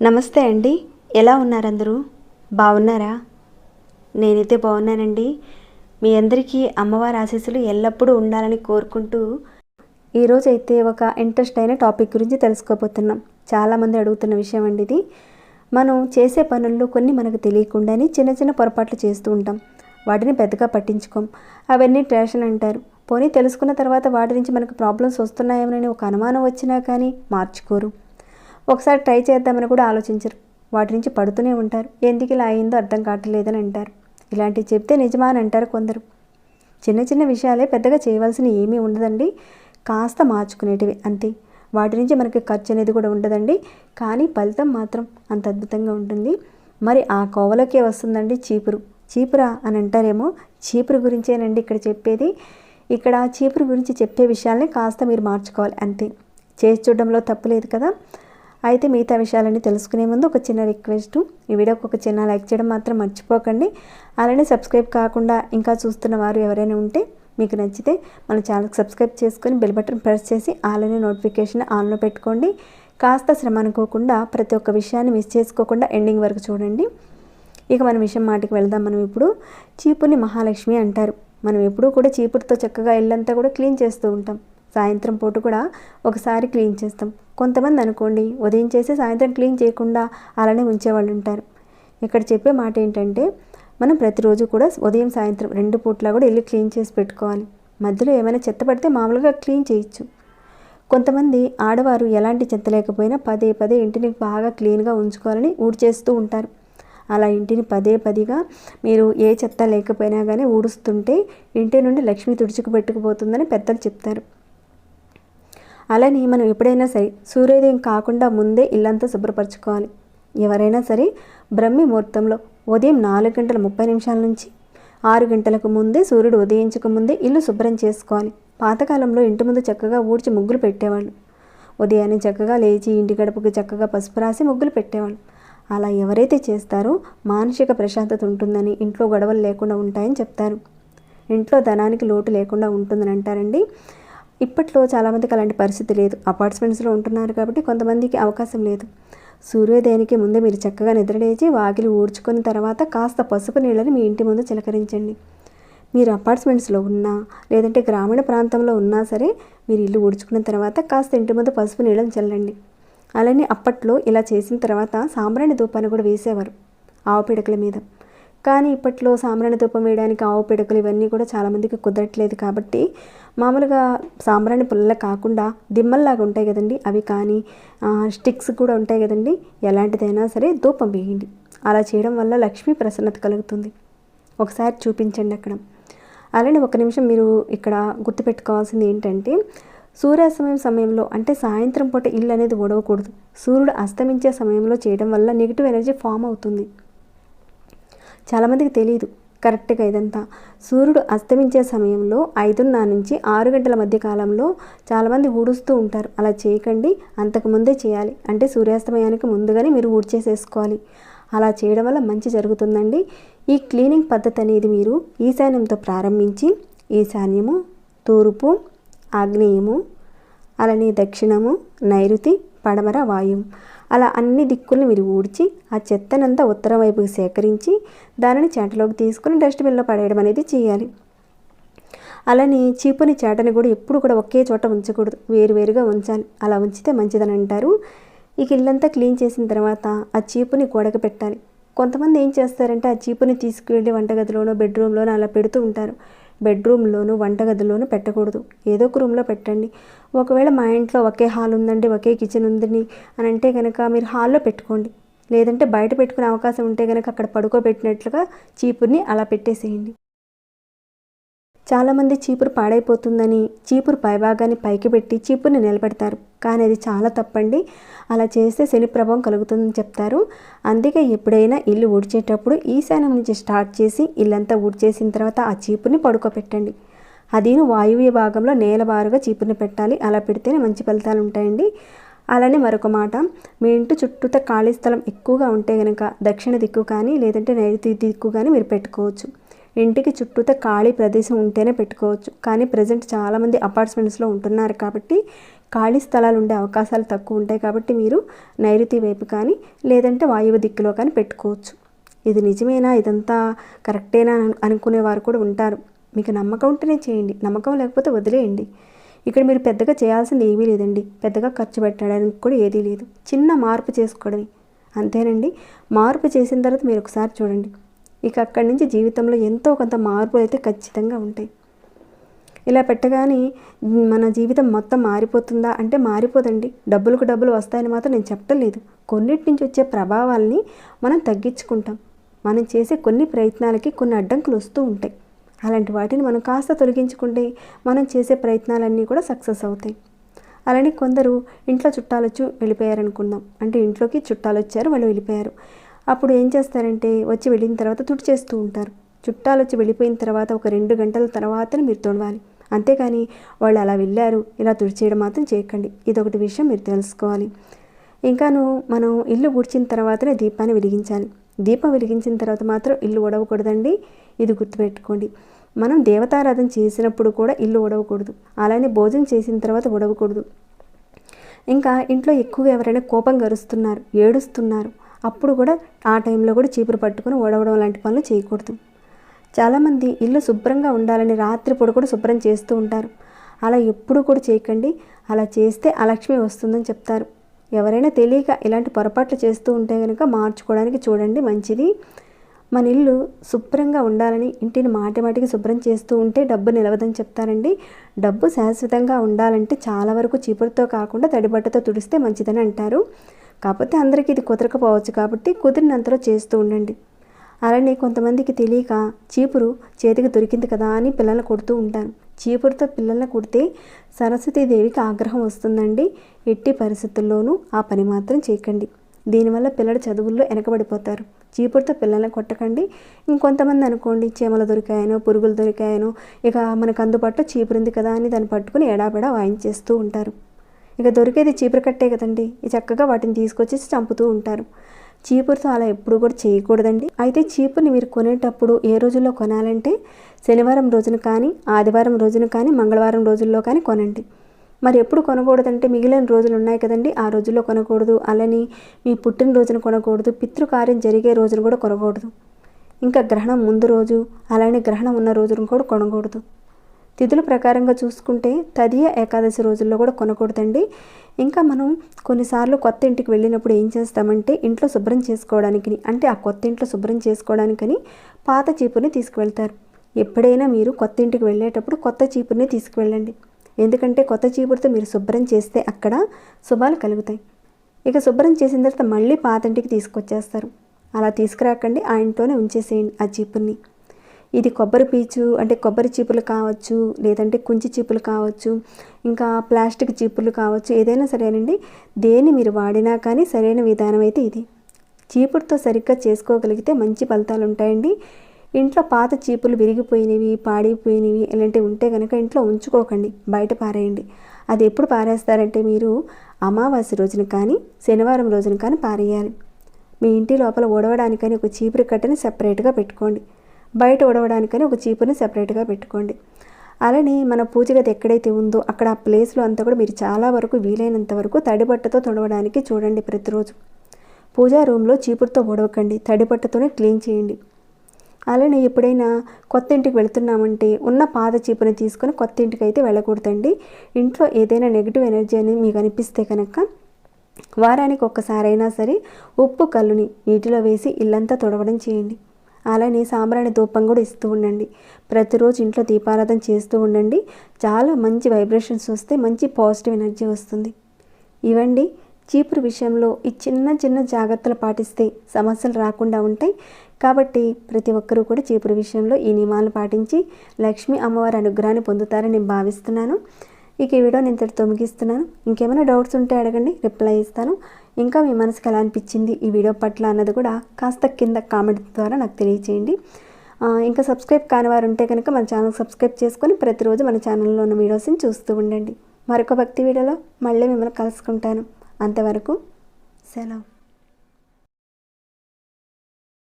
నమస్తే అండి. ఎలా ఉన్నారందరూ? బాగున్నారా? నేనైతే బాగున్నానండి. మీ అందరికీ అమ్మవారి ఆశీస్సులు ఎల్లప్పుడూ ఉండాలని కోరుకుంటూ ఈరోజు అయితే ఒక ఇంట్రెస్ట్ అయిన టాపిక్ గురించి తెలుసుకోబోతున్నాం. చాలామంది అడుగుతున్న విషయం అండి ఇది. మనం చేసే పనుల్లో కొన్ని మనకు తెలియకుండానే చిన్న చిన్న పొరపాట్లు చేస్తూ ఉంటాం. వాటిని పెద్దగా పట్టించుకోం. అవన్నీ ట్రాషన్ అంటారు. పోనీ తెలుసుకున్న తర్వాత వాటి నుంచి మనకు ప్రాబ్లమ్స్ వస్తున్నాయేమోనని ఒక అనుమానం వచ్చినా కానీ మార్చుకోరు. ఒకసారి ట్రై చేద్దామని కూడా ఆలోచించరు. వాటి నుంచి పడుతూనే ఉంటారు. ఎందుకు ఇలా అయిందో అర్థం కావట్లేదని అంటారు. ఇలాంటివి చెప్తే నిజమా అని అంటారు కొందరు. చిన్న చిన్న విషయాలే పెద్దగా చేయవలసిన ఏమీ ఉండదండి. కాస్త మార్చుకునేటివి అంతే. వాటి నుంచి మనకి ఖర్చు అనేది కూడా ఉండదండి. కానీ ఫలితం మాత్రం అంత అద్భుతంగా ఉంటుంది. మరి ఆ కోవలోకే వస్తుందండి చీపురు. చీపురా అని అంటారేమో. చీపురు గురించేనండి ఇక్కడ చెప్పేది. ఇక్కడ చీపురు గురించి చెప్పే విషయాల్ని కాస్త మీరు మార్చుకోవాలి అంతే. చేసి చూడడంలో తప్పు లేదు కదా. అయితే మిగతా విషయాలన్నీ తెలుసుకునే ముందు ఒక చిన్న రిక్వెస్ట్. ఈ వీడియోకి ఒక చిన్న లైక్ చేయడం మాత్రం మర్చిపోకండి. అలానే సబ్స్క్రైబ్ కాకుండా ఇంకా చూస్తున్న వారు ఎవరైనా ఉంటే మీకు నచ్చితే మన ఛానల్కి సబ్స్క్రైబ్ చేసుకొని బెల్ బటన్ ప్రెస్ చేసి అలానే నోటిఫికేషన్ ఆన్లో పెట్టుకోండి. కాస్త శ్రమ అనుకోకుండా ప్రతి ఒక్క విషయాన్ని మిస్ చేసుకోకుండా ఎండింగ్ వరకు చూడండి. ఇక మనం విషయం మాటకి వెళ్దాం. మనం ఇప్పుడు చీపుని మహాలక్ష్మి అంటారు. మనం ఎప్పుడూ కూడా చీపురుతో చక్కగా ఇల్లంతా కూడా క్లీన్ చేస్తూ ఉంటాం. సాయంత్రం పూట కూడా ఒకసారి క్లీన్ చేస్తాం. కొంతమంది అనుకోండి ఉదయం చేసి సాయంత్రం క్లీన్ చేయకుండా అలానే ఉంచేవాళ్ళు ఉంటారు. ఇక్కడ చెప్పే మాట ఏంటంటే మనం ప్రతిరోజు కూడా ఉదయం సాయంత్రం రెండు పూట్లా కూడా ఇల్లు క్లీన్ చేసి పెట్టుకోవాలి. మధ్యలో ఏమైనా చెత్త పడితే మామూలుగా క్లీన్ చేయొచ్చు. కొంతమంది ఆడవారు ఎలాంటి చెత్త లేకపోయినా పదే పదే ఇంటిని బాగా క్లీన్గా ఉంచుకోవాలని ఊడ్చేస్తూ ఉంటారు. అలా ఇంటిని పదే పదిగా మీరు ఏ చెత్త లేకపోయినా కానీ ఊడుస్తుంటే ఇంటి నుండి లక్ష్మి తుడుచుకు పెట్టుకుపోతుందని పెద్దలు చెప్తారు. అలానే మనం ఎప్పుడైనా సరే సూర్యోదయం కాకుండా ముందే ఇల్లంతా శుభ్రపరచుకోవాలి. ఎవరైనా సరే బ్రహ్మి ముహూర్తంలో ఉదయం నాలుగు గంటల ముప్పై నిమిషాల నుంచి ఆరు గంటలకు ముందే సూర్యుడు ఉదయించక ముందే ఇల్లు శుభ్రం చేసుకోవాలి. పాతకాలంలో ఇంటి ముందు చక్కగా ఊడ్చి ముగ్గులు పెట్టేవాళ్ళు. ఉదయాన్నే చక్కగా లేచి ఇంటి గడపకు చక్కగా పసుపు రాసి ముగ్గులు పెట్టేవాళ్ళు. అలా ఎవరైతే చేస్తారో మానసిక ప్రశాంతత ఉంటుందని ఇంట్లో గొడవలు లేకుండా ఉంటాయని చెప్తారు. ఇంట్లో ధనానికి లోటు లేకుండా ఉంటుందని అంటారండి. ఇప్పట్లో చాలామందికి అలాంటి పరిస్థితి లేదు. అపార్ట్మెంట్స్లో ఉంటున్నారు కాబట్టి కొంతమందికి అవకాశం లేదు. సూర్యోదయానికి ముందే మీరు చక్కగా నిద్రలేచి వాకిలి ఊడ్చుకున్న తర్వాత కాస్త పసుపు నీళ్ళని మీ ఇంటి ముందు చిలకరించండి. మీరు అపార్ట్మెంట్స్లో ఉన్నా లేదంటే గ్రామీణ ప్రాంతంలో ఉన్నా సరే మీరు ఇల్లు ఊడ్చుకున్న తర్వాత కాస్త ఇంటి ముందు పసుపు నీళ్ళని చల్లండి. అలానే అప్పట్లో ఇలా చేసిన తర్వాత సాంబ్రాణి ధూపాన్ని కూడా వేసేవారు ఆవు పిడకల మీద. కానీ ఇప్పట్లో సాంబ్రాణి ధూపం వేయడానికి ఆవు పిడకలు ఇవన్నీ కూడా చాలామందికి కుదరట్లేదు కాబట్టి మామూలుగా సాంబ్రాణి పుల్లలు కాకుండా దిమ్మల్లాగా ఉంటాయి కదండి. అవి కానీ స్టిక్స్ కూడా ఉంటాయి కదండి. ఎలాంటిదైనా సరే ధూపం వేయండి. అలా చేయడం వల్ల లక్ష్మీ ప్రసన్నత కలుగుతుంది. ఒకసారి చూపించండి అక్కడ. అలానే ఒక నిమిషం మీరు ఇక్కడ గుర్తుపెట్టుకోవాల్సింది ఏంటంటే సూర్యాస్తమయం సమయంలో అంటే సాయంత్రం పూట ఇల్లు అనేది ఓడవకూడదు సూర్యుడు అస్తమించే సమయంలో చేయడం వల్ల నెగిటివ్ ఎనర్జీ ఫామ్ అవుతుంది. చాలామందికి తెలియదు కరెక్ట్గా ఇదంతా. సూర్యుడు అస్తమించే సమయంలో ఐదున్నర నుంచి ఆరు గంటల మధ్య కాలంలో చాలామంది ఊడుస్తూ ఉంటారు. అలా చేయకండి. అంతకుముందే చేయాలి. అంటే సూర్యాస్తమయానికి ముందుగానే మీరు ఊడ్చేసేసుకోవాలి. అలా చేయడం వల్ల మంచి జరుగుతుందండి. ఈ క్లీనింగ్ పద్ధతి అనేది మీరు ఈశాన్యంతో ప్రారంభించి ఈశాన్యము తూర్పు ఆగ్నేయము అలానే దక్షిణము నైరుతి పడమర వాయువు. అలా అన్ని దిక్కుల్ని మీరు ఊడ్చి ఆ చెత్తనంతా ఉత్తరం వైపుకి సేకరించి దానిని చేటలోకి తీసుకుని డస్ట్బిన్లో పడేయడం అనేది చేయాలి. అలానే చీపుని చేటని కూడా ఎప్పుడు కూడా ఒకే చోట ఉంచకూడదు. వేరువేరుగా ఉంచాలి. అలా ఉంచితే మంచిదని అంటారు. ఇక ఇల్లంతా క్లీన్ చేసిన తర్వాత ఆ చీపుని గోడకు పెట్టాలి. కొంతమంది ఏం చేస్తారంటే ఆ చీపుని తీసుకువెళ్ళి వంటగదిలోనో బెడ్రూమ్లోనో అలా పెడుతూ ఉంటారు. బెడ్రూమ్లోను వంటగదిలోను పెట్టకూడదు. ఏదో ఒక రూమ్లో పెట్టండి. ఒకవేళ మా ఇంట్లో ఒకే హాల్ ఉందండి ఒకే కిచెన్ ఉందని అని అంటే కనుక మీరు హాల్లో పెట్టుకోండి. లేదంటే బయట పెట్టుకునే అవకాశం ఉంటే కనుక అక్కడ పడుకోబెట్టినట్లుగా చీపుర్ని అలా పెట్టేసేయండి. చాలామంది చీపురు పాడైపోతుందని చీపురు పైభాగాన్ని పైకి పెట్టి చీపురుని నిలబెడతారు. కానీ అది చాలా తప్పండి. అలా చేస్తే శని ప్రభావం కలుగుతుందని చెప్తారు. అందుకే ఎప్పుడైనా ఇల్లు ఊడ్చేటప్పుడు ఈశాన్యం నుంచి స్టార్ట్ చేసి ఇల్లంతా ఊడ్చేసిన తర్వాత ఆ చీపుని పడుకోబెట్టండి అదిను వాయువ్య భాగంలో నేలబారుగా చీపుని పెట్టాలి. అలా పెడితేనే మంచి ఫలితాలు ఉంటాయండి. అలానే మరొక మాట. మీ ఇంటి చుట్టూత ఖాళీ స్థలం ఎక్కువగా ఉంటే కనుక దక్షిణ దిక్కు కానీ లేదంటే నైరుతి దిక్కు కానీ మీరు పెట్టుకోవచ్చు. ఇంటికి చుట్టూతో ఖాళీ ప్రదేశం ఉంటేనే పెట్టుకోవచ్చు. కానీ ప్రజెంట్ చాలామంది అపార్ట్మెంట్స్లో ఉంటున్నారు కాబట్టి ఖాళీ స్థలాలు ఉండే అవకాశాలు తక్కువ ఉంటాయి కాబట్టి మీరు నైరుతి వైపు కానీ లేదంటే వాయువు దిక్కులో కానీ పెట్టుకోవచ్చు. ఇది నిజమేనా? ఇదంతా కరెక్టేనా? అనుకునేవారు అనుకునే వారు కూడా ఉంటారు. మీకు నమ్మకం ఉంటేనే చేయండి. నమ్మకం లేకపోతే వదిలేయండి. ఇక్కడ మీరు పెద్దగా చేయాల్సింది ఏమీ లేదండి. పెద్దగా ఖర్చు పెట్టడానికి కూడా ఏదీ లేదు. చిన్న మార్పు చేసుకోవడమే. అంతేనండి. మార్పు చేసిన తర్వాత మీరు ఒకసారి చూడండి. ఇక అక్కడి నుంచి జీవితంలో ఎంతో కొంత మార్పులు అయితే ఖచ్చితంగా ఉంటాయి. ఇలా పెట్టగానే మన జీవితం మొత్తం మారిపోతుందా? అంటే మారిపోదండి. డబ్బులకు డబ్బులు వస్తాయని మాత్రం నేను చెప్పలేదు కొన్నిటి నుంచి వచ్చే ప్రభావాల్ని మనం తగ్గించుకుంటాం. మనం చేసే కొన్ని ప్రయత్నాలకి కొన్ని అడ్డంకులు వస్తూ ఉంటాయి. అలాంటి వాటిని మనం కాస్త తొలగించుకుంటే మనం చేసే ప్రయత్నాలన్నీ కూడా సక్సెస్ అవుతాయి. అలానే కొందరు ఇంట్లో చుట్టాలు వచ్చి వెళ్ళిపోయారనుకుందాం. అంటే ఇంట్లోకి చుట్టాలు వచ్చారు వాళ్ళు వెళ్ళిపోయారు. అప్పుడు ఏం చేస్తారంటే వచ్చి వెళ్ళిన తర్వాత తుడిచేస్తూ ఉంటారు. చుట్టాలు వచ్చి వెళ్ళిపోయిన తర్వాత ఒక రెండు గంటల తర్వాతనే మీరు తుడవాలి. అంతేకాని వాళ్ళు అలా వెళ్ళారు ఇలా తుడిచేయడం మాత్రం చేయకండి. ఇదొకటి విషయం మీరు తెలుసుకోవాలి. ఇంకాను మనం ఇల్లు ఊడ్చిన తర్వాతనే దీపాన్ని వెలిగించాలి. దీపం వెలిగించిన తర్వాత మాత్రం ఇల్లు ఉడవకూడదండి ఇది గుర్తుపెట్టుకోండి. మనం దేవతారాధన చేసినప్పుడు కూడా ఇల్లు ఉడవకూడదు అలానే భోజనం చేసిన తర్వాత ఉడవకూడదు ఇంకా ఇంట్లో ఎక్కువగా ఎవరైనా కోపం గరుస్తున్నారు ఏడుస్తున్నారు అప్పుడు కూడా ఆ టైంలో కూడా చీపురు పట్టుకొని ఓడవడం లాంటి పనులు చేయకూడదు. చాలామంది ఇల్లు శుభ్రంగా ఉండాలని రాత్రిపూట కూడా శుభ్రం చేస్తూ ఉంటారు. అలా ఎప్పుడు కూడా చేయకండి. అలా చేస్తే అలక్ష్మి వస్తుందని చెప్తారు. ఎవరైనా తెలియక ఇలాంటి పొరపాట్లు చేస్తూ ఉంటే కనుక మార్చుకోవడానికి చూడండి మంచిది. మన ఇల్లు శుభ్రంగా ఉండాలని ఇంటిని మాటి మాటికి శుభ్రం చేస్తూ ఉంటే డబ్బు నిలవదని చెప్తారండి. డబ్బు శాశ్వతంగా ఉండాలంటే చాలా వరకు చీపురుతో కాకుండా తడిబట్టతో తుడిస్తే మంచిదని అంటారు. కాకపోతే అందరికీ ఇది కుదరకపోవచ్చు కాబట్టి కుదిరినంతలో చేస్తూ ఉండండి. అలానే కొంతమందికి తెలియక చీపురు చేతికి దొరికింది కదా అని పిల్లలు కొడుతూ ఉంటారు. చీపురుతో పిల్లల్ని కొడితే సరస్వతీదేవికి ఆగ్రహం వస్తుందండి. ఎట్టి పరిస్థితుల్లోనూ ఆ పని మాత్రం చేయకండి. దీనివల్ల పిల్లలు చదువుల్లో వెనకబడిపోతారు చీపురుతో పిల్లల్ని కొట్టకండి. ఇంకొంతమంది అనుకోండి చీమలు దొరికాయనో పురుగులు దొరికాయనో ఇక మనకు అందుబాటులో చీపురుంది కదా అని దాన్ని పట్టుకుని ఎడాబెడా వాయించేస్తూ ఉంటారు. ఇక దొరికేది చీపురు కట్టే కదండి చక్కగా వాటిని తీసుకొచ్చేసి చంపుతూ ఉంటారు. చీపురుతో అలా ఎప్పుడు కూడా చేయకూడదండి. అయితే చీపుర్ని మీరు కొనేటప్పుడు ఏ రోజుల్లో కొనాలంటే శనివారం రోజున కానీ ఆదివారం రోజున కానీ మంగళవారం రోజుల్లో కానీ కొనండి. మరి ఎప్పుడు కొనకూడదంటే మిగిలిన రోజులు ఉన్నాయి కదండి. ఆ రోజుల్లో కొనకూడదు. అలాని మీ పుట్టినరోజున కొనకూడదు. పితృకార్యం జరిగే రోజున కూడా కొనకూడదు. ఇంకా గ్రహణం ముందు రోజు అలానే గ్రహణం ఉన్న రోజును కూడా కొనకూడదు. తిథుల ప్రకారంగా చూసుకుంటే తదియ ఏకాదశి రోజుల్లో కూడా కొనకూడదండి. ఇంకా మనం కొన్నిసార్లు కొత్త ఇంటికి వెళ్ళినప్పుడు ఏం చేస్తామంటే ఇంట్లో శుభ్రం చేసుకోవడానికి అంటే ఆ కొత్త ఇంట్లో శుభ్రం చేసుకోవడానికని పాత చీపుని తీసుకువెళ్తారు. ఎప్పుడైనా మీరు కొత్త ఇంటికి వెళ్ళేటప్పుడు కొత్త చీపుని తీసుకువెళ్ళండి. ఎందుకంటే కొత్త చీపురితో మీరు శుభ్రం చేస్తే అక్కడ శుభాలు కలుగుతాయి. ఇక శుభ్రం చేసిన తర్వాత మళ్ళీ పాత ఇంటికి తీసుకొచ్చేస్తారు. అలా తీసుకురాకండి ఆ ఇంట్లోనే ఉంచేసేయండి ఆ చీపుర్ని. ఇది కొబ్బరి పీచు అంటే కొబ్బరి చీపులు కావచ్చు లేదంటే కుంచి చీపులు కావచ్చు ఇంకా ప్లాస్టిక్ చీపులు కావచ్చు ఏదైనా సరేనండి. దేన్ని మీరు వాడినా కానీ సరైన విధానం అయితే ఇది. చీపురుతో సరిగ్గా చేసుకోగలిగితే మంచి ఫలితాలు ఉంటాయండి. ఇంట్లో పాత చీపులు విరిగిపోయినవి పాడిపోయినవి ఇలాంటివి ఉంటే కనుక ఇంట్లో ఉంచుకోకండి బయట పారేయండి. అది ఎప్పుడు పారేస్తారంటే మీరు అమావాస్య రోజున కానీ శనివారం రోజున కానీ పారేయాలి. మీ ఇంటి లోపల ఓడవడానికని ఒక చీపురు కట్టని సెపరేట్గా పెట్టుకోండి. బయట ఉడవడానికని ఒక చీపుని సెపరేట్గా పెట్టుకోండి. అలానే మన పూజ గది ఎక్కడైతే ఉందో అక్కడ ఆ ప్లేస్లో అంతా కూడా మీరు చాలా వరకు వీలైనంత వరకు తడిబట్టతో తుడవడానికి చూడండి ప్రతిరోజు. పూజా రూమ్లో చీపురుతో ఉడవకండి తడిబట్టతోనే క్లీన్ చేయండి. అలానే ఎప్పుడైనా కొత్త ఇంటికి వెళుతున్నామంటే ఉన్న పాత చీపుని తీసుకొని కొత్త ఇంటికి అయితే వెళ్ళకూడదండి. ఇంట్లో ఏదైనా నెగిటివ్ ఎనర్జీ అనేది మీకు అనిపిస్తే కనుక వారానికి ఒక్కసారైనా సరే ఉప్పు కల్లుని నీటిలో వేసి ఇల్లంతా తుడవడం చేయండి. అలానే సాంబ్రాణి ధూపం కూడా ఇస్తూ ఉండండి. ప్రతిరోజు ఇంట్లో దీపారాధన చేస్తూ ఉండండి. చాలా మంచి వైబ్రేషన్స్ వస్తే మంచి పాజిటివ్ ఎనర్జీ వస్తుంది. ఇవండి చీపురు విషయంలో ఈ చిన్న చిన్న జాగ్రత్తలు పాటిస్తే సమస్యలు రాకుండా ఉంటాయి. కాబట్టి ప్రతి ఒక్కరూ కూడా చీపురు విషయంలో ఈ నియమాలు పాటించి లక్ష్మీ అమ్మవారి అనుగ్రహాన్ని పొందుతారని నేను భావిస్తున్నాను. ఇక ఈ వీడియో నేను ఇంతటితో ముగిస్తున్నాను. ఇంకేమైనా డౌట్స్ ఉంటే అడగండి. రిప్లై ఇస్తాను. ఇంకా మీ మనసుకు ఎలా అనిపించింది ఈ వీడియో పట్ల అన్నది కూడా కాస్త కింద కామెంట్ ద్వారా నాకు తెలియచేయండి. ఇంకా సబ్స్క్రైబ్ కాని వారు ఉంటే కనుక మన ఛానల్ సబ్స్క్రైబ్ చేసుకొని ప్రతిరోజు మన ఛానల్లో ఉన్న వీడియోస్ని చూస్తూ ఉండండి. మరొక భక్తి వీడియోలో మళ్ళీ మిమ్మల్ని కలుసుకుంటాను. అంతవరకు సెలవు.